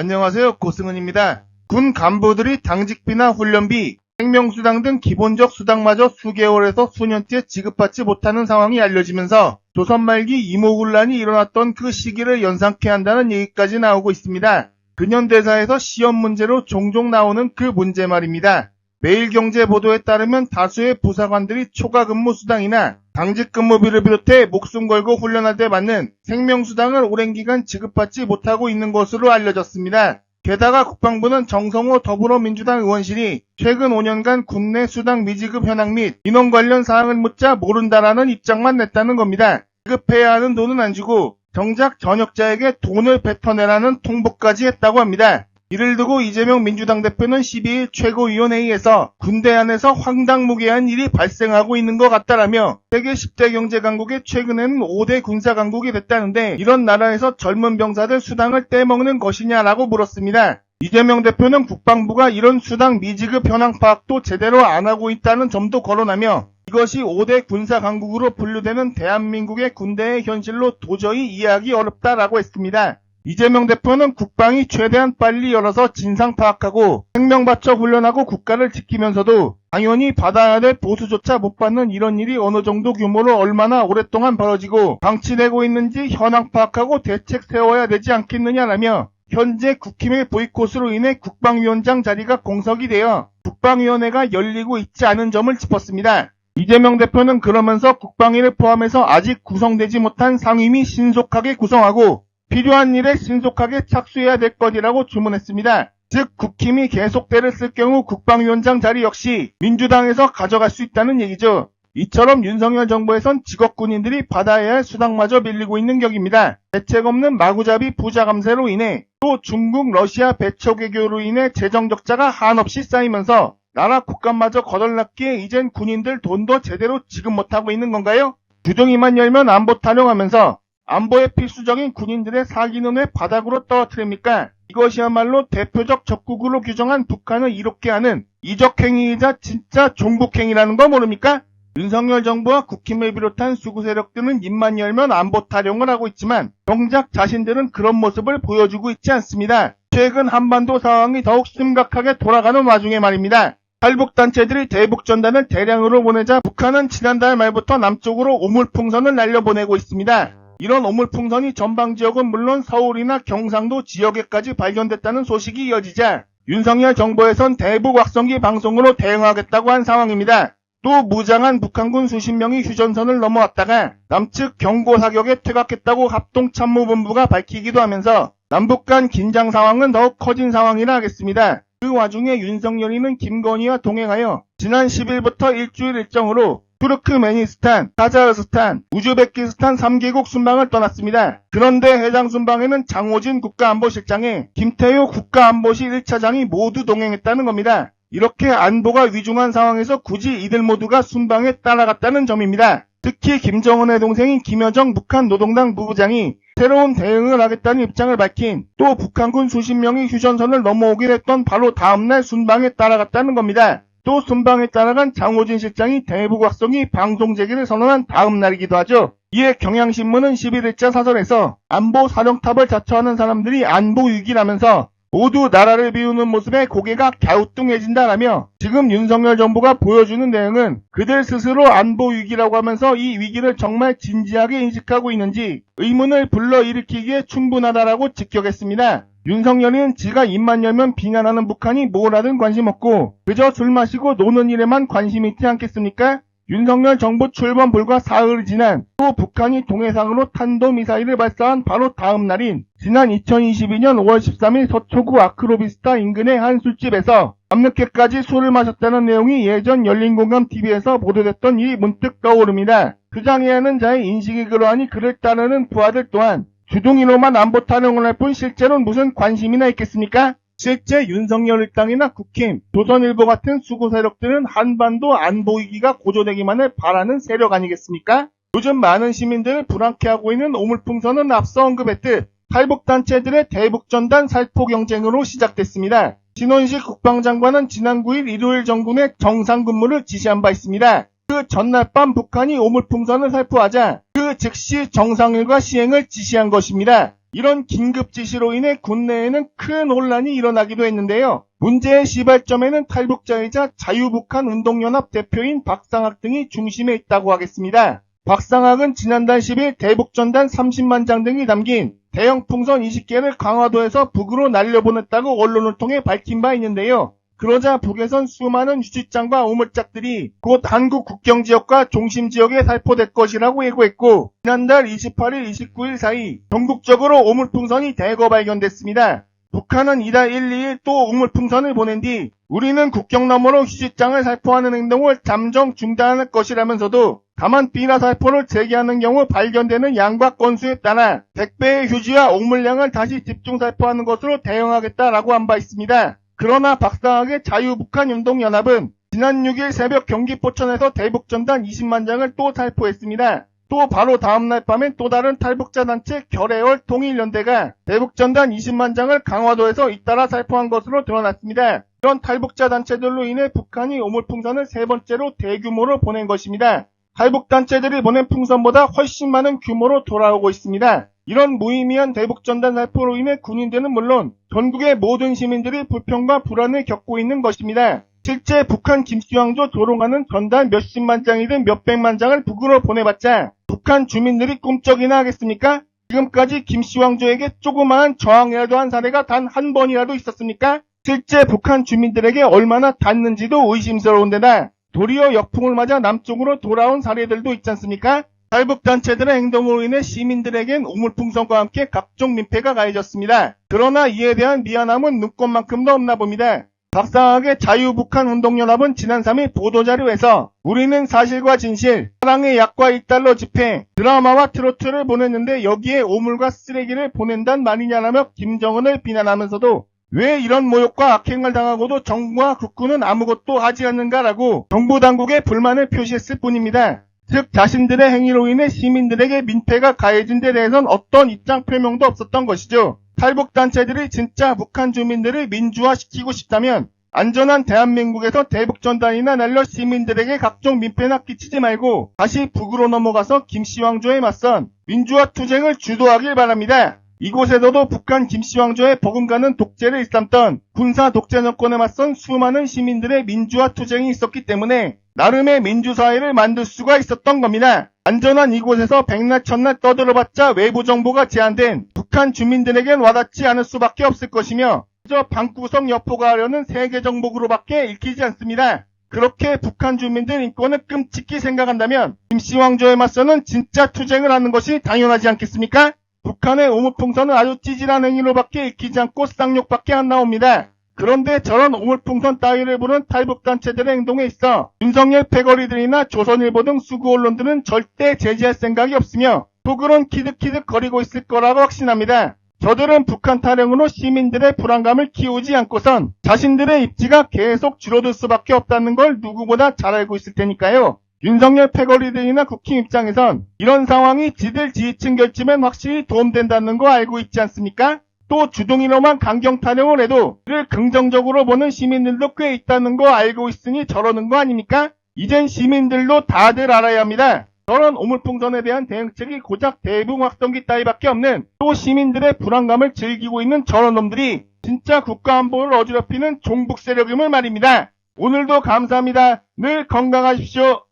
안녕하세요. 고승은입니다. 군 간부들이 당직비나 훈련비, 생명수당 등 기본적 수당마저 수개월에서 수년째 지급받지 못하는 상황이 알려지면서 조선 말기 이모군란이 일어났던 그 시기를 연상케 한다는 얘기까지 나오고 있습니다. 근현대사에서 시험 문제로 종종 나오는 그 문제 말입니다. 매일경제 보도에 따르면 다수의 부사관들이 초과 근무 수당이나 당직 근무비를 비롯해 목숨 걸고 훈련할 때 받는 생명수당을 오랜 기간 지급받지 못하고 있는 것으로 알려졌습니다. 게다가 국방부는 정성호 더불어민주당 의원실이 최근 5년간 군내 수당 미지급 현황 및 인원 관련 사항을 묻자 모른다라는 입장만 냈다는 겁니다. 지급해야 하는 돈은 안 주고 정작 전역자에게 돈을 뱉어내라는 통보까지 했다고 합니다. 이를 두고 이재명 민주당 대표는 12일 최고위원회의에서 군대 안에서 황당무계한 일이 발생하고 있는 것 같다라며 세계 10대 경제 강국의 최근에는 5대 군사 강국이 됐다는데 이런 나라에서 젊은 병사들 수당을 떼먹는 것이냐라고 물었습니다. 이재명 대표는 국방부가 이런 수당 미지급 현황 파악도 제대로 안 하고 있다는 점도 거론하며 이것이 5대 군사 강국으로 분류되는 대한민국의 군대의 현실로 도저히 이해하기 어렵다라고 했습니다. 이재명 대표는 국방이 최대한 빨리 열어서 진상 파악하고 생명 바쳐 훈련하고 국가를 지키면서도 당연히 받아야 될 보수조차 못 받는 이런 일이 어느 정도 규모로 얼마나 오랫동안 벌어지고 방치되고 있는지 현황 파악하고 대책 세워야 되지 않겠느냐라며 현재 국힘의 보이콧으로 인해 국방위원장 자리가 공석이 되어 국방위원회가 열리고 있지 않은 점을 짚었습니다. 이재명 대표는 그러면서 국방위를 포함해서 아직 구성되지 못한 상임위 신속하게 구성하고 필요한 일에 신속하게 착수해야 될 것이라고 주문했습니다. 즉 국힘이 계속 때를 쓸 경우 국방위원장 자리 역시 민주당에서 가져갈 수 있다는 얘기죠. 이처럼 윤석열 정부에선 직업군인들이 받아야 할 수당마저 밀리고 있는 격입니다. 대책 없는 마구잡이 부자 감세로 인해 또 중국, 러시아 배척 외교로 인해 재정 적자가 한없이 쌓이면서 나라 국감마저 거덜났기에 이젠 군인들 돈도 제대로 지급 못하고 있는 건가요? 주둥이만 열면 안보 타령하면서 안보에 필수적인 군인들의 사기는 왜 바닥으로 떨어뜨립니까? 이것이야말로 대표적 적국으로 규정한 북한을 이롭게 하는 이적행위이자 진짜 종북행위라는 거 모릅니까? 윤석열 정부와 국힘을 비롯한 수구 세력들은 입만 열면 안보 타령을 하고 있지만 정작 자신들은 그런 모습을 보여주고 있지 않습니다. 최근 한반도 상황이 더욱 심각하게 돌아가는 와중에 말입니다. 탈북단체들이 대북전단을 대량으로 보내자 북한은 지난달 말부터 남쪽으로 오물풍선을 날려보내고 있습니다. 이런 오물풍선이 전방 지역은 물론 서울이나 경상도 지역에까지 발견됐다는 소식이 이어지자 윤석열 정부에선 대북 확성기 방송으로 대응하겠다고 한 상황입니다. 또 무장한 북한군 수십 명이 휴전선을 넘어왔다가 남측 경고 사격에 퇴각했다고 합동참모본부가 밝히기도 하면서 남북 간 긴장 상황은 더욱 커진 상황이라 하겠습니다. 그 와중에 윤석열이는 김건희와 동행하여 지난 10일부터 일주일 일정으로 투르크메니스탄, 카자흐스탄, 우즈베키스탄 3개국 순방을 떠났습니다. 그런데 해당 순방에는 장호진 국가안보실장에 김태효 국가안보실 1차장이 모두 동행했다는 겁니다. 이렇게 안보가 위중한 상황에서 굳이 이들 모두가 순방에 따라갔다는 점입니다. 특히 김정은의 동생인 김여정 북한 노동당 부부장이 새로운 대응을 하겠다는 입장을 밝힌 또 북한군 수십 명이 휴전선을 넘어오기로 했던 바로 다음날 순방에 따라갔다는 겁니다. 또 순방에 따라간 장호진 실장이 대북 확성이 방송 재개를 선언한 다음 날이기도 하죠. 이에 경향신문은 11일자 사설에서 안보 사령탑을 자처하는 사람들이 안보 위기라면서 모두 나라를 비우는 모습에 고개가 갸우뚱해진다라며 지금 윤석열 정부가 보여주는 내용은 그들 스스로 안보 위기라고 하면서 이 위기를 정말 진지하게 인식하고 있는지 의문을 불러일으키기에 충분하다라고 직격했습니다. 윤석열은 지가 입만 열면 비난하는 북한이 뭘 하든 관심 없고 그저 술 마시고 노는 일에만 관심 있지 않겠습니까? 윤석열 정부 출범 불과 사흘이 지난 또 북한이 동해상으로 탄도미사일을 발사한 바로 다음 날인 지난 2022년 5월 13일 서초구 아크로비스타 인근의 한 술집에서 밤늦게까지 술을 마셨다는 내용이 예전 열린공감TV에서 보도됐던 일이 문득 떠오릅니다. 주장해야 하는 자의 인식이 그러하니 그를 따르는 부하들 또한 주둥이로만 안보 타령을 할 뿐 실제로는 무슨 관심이나 있겠습니까? 실제 윤석열 일당이나 국힘, 조선일보 같은 수구 세력들은 한반도 안보 위기가 고조되기만을 바라는 세력 아니겠습니까? 요즘 많은 시민들을 불안케 하고 있는 오물풍선은 앞서 언급했듯 탈북단체들의 대북전단 살포 경쟁으로 시작됐습니다. 신원식 국방장관은 지난 9일 일요일 정군의 정상 근무를 지시한 바 있습니다. 그 전날 밤 북한이 오물풍선을 살포하자 그 즉시 정상일과 시행을 지시한 것입니다. 이런 긴급 지시로 인해 국내에는 큰 혼란이 일어나기도 했는데요. 문제의 시발점에는 탈북자이자 자유북한 운동연합 대표인 박상학 등이 중심에 있다고 하겠습니다. 박상학은 지난달 10일 대북전단 30만 장 등이 담긴 대형 풍선 20개를 강화도에서 북으로 날려보냈다고 언론을 통해 밝힌 바 있는데요. 그러자 북에선 수많은 휴지장과 오물짝들이 곧 한국 국경 지역과 중심 지역에 살포될 것이라고 예고했고 지난달 28일, 29일 사이 전국적으로 오물풍선이 대거 발견됐습니다. 북한은 이달 1, 2일 또 우물풍선을 보낸 뒤 우리는 국경 너머로 휴지장을 살포하는 행동을 잠정 중단할 것이라면서도 다만 비나 살포를 재개하는 경우 발견되는 양과 건수에 따라 100배의 휴지와 옥물량을 다시 집중 살포하는 것으로 대응하겠다라고 한 바 있습니다. 그러나 박상학의 자유북한운동연합은 지난 6일 새벽 경기 포천에서 대북전단 20만 장을 또 살포했습니다. 또 바로 다음날 밤엔 또 다른 탈북자 단체 결해월 통일연대가 대북전단 20만 장을 강화도에서 잇따라 살포한 것으로 드러났습니다. 이런 탈북자 단체들로 인해 북한이 오물풍선을 세 번째로 대규모로 보낸 것입니다. 탈북 단체들이 보낸 풍선보다 훨씬 많은 규모로 돌아오고 있습니다. 이런 무의미한 대북전단 살포로 인해 군인들은 물론 전국의 모든 시민들이 불평과 불안을 겪고 있는 것입니다. 실제 북한 김씨왕조 조롱하는 전단 몇십만 장이든 몇백만 장을 북으로 보내봤자 북한 주민들이 꿈쩍이나 하겠습니까? 지금까지 김씨왕조에게 조그마한 저항이라도 한 사례가 단 한 번이라도 있었습니까? 실제 북한 주민들에게 얼마나 닿는지도 의심스러운데다 도리어 역풍을 맞아 남쪽으로 돌아온 사례들도 있지 않습니까? 탈북단체들의 행동으로 인해 시민들에겐 우물풍선과 함께 각종 민폐가 가해졌습니다. 그러나 이에 대한 미안함은 눈꽃만큼도 없나 봅니다. 박상학의 자유북한 운동연합은 지난 3일 보도자료에서 우리는 사실과 진실, 사랑의 약과 일달러 집회, 드라마와 트로트를 보냈는데 여기에 오물과 쓰레기를 보낸단 말이냐라며 김정은을 비난하면서도 왜 이런 모욕과 악행을 당하고도 정부와 국군은 아무것도 하지 않는가라고 정부 당국에 불만을 표시했을 뿐입니다. 즉 자신들의 행위로 인해 시민들에게 민폐가 가해진 데 대해선 어떤 입장 표명도 없었던 것이죠. 탈북단체들이 진짜 북한 주민들을 민주화시키고 싶다면 안전한 대한민국에서 대북전단이나 날려 시민들에게 각종 민폐나 끼치지 말고 다시 북으로 넘어가서 김씨왕조에 맞선 민주화 투쟁을 주도하길 바랍니다. 이곳에서도 북한 김씨 왕조의 버금가는 독재를 일삼던 군사 독재 정권에 맞선 수많은 시민들의 민주화 투쟁이 있었기 때문에 나름의 민주사회를 만들 수가 있었던 겁니다. 안전한 이곳에서 백날 첫날 떠들어봤자 외부 정보가 제한된 북한 주민들에겐 와닿지 않을 수밖에 없을 것이며 그저 방구석 여포가 하려는 세계 정복으로밖에 읽히지 않습니다. 그렇게 북한 주민들 인권을 끔찍히 생각한다면 김씨 왕조에 맞서는 진짜 투쟁을 하는 것이 당연하지 않겠습니까? 북한의 오물풍선은 아주 찌질한 행위로밖에 읽히지 않고 쌍욕밖에 안 나옵니다. 그런데 저런 오물풍선 따위를 부른 탈북단체들의 행동에 있어 윤석열 패거리들이나 조선일보 등 수구 언론들은 절대 제지할 생각이 없으며 속으론 키득키득 거리고 있을 거라고 확신합니다. 저들은 북한 타령으로 시민들의 불안감을 키우지 않고선 자신들의 입지가 계속 줄어들 수밖에 없다는 걸 누구보다 잘 알고 있을 테니까요. 윤석열 패거리들이나 국힘 입장에선 이런 상황이 지들 지지층 결집엔 확실히 도움된다는 거 알고 있지 않습니까? 또 주둥이로만 강경 타령을 해도 이를 긍정적으로 보는 시민들도 꽤 있다는 거 알고 있으니 저러는 거 아닙니까? 이젠 시민들도 다들 알아야 합니다. 저런 오물풍선에 대한 대응책이 고작 대붕확성기 따위밖에 없는 또 시민들의 불안감을 즐기고 있는 저런 놈들이 진짜 국가안보를 어지럽히는 종북 세력임을 말입니다. 오늘도 감사합니다. 늘 건강하십시오.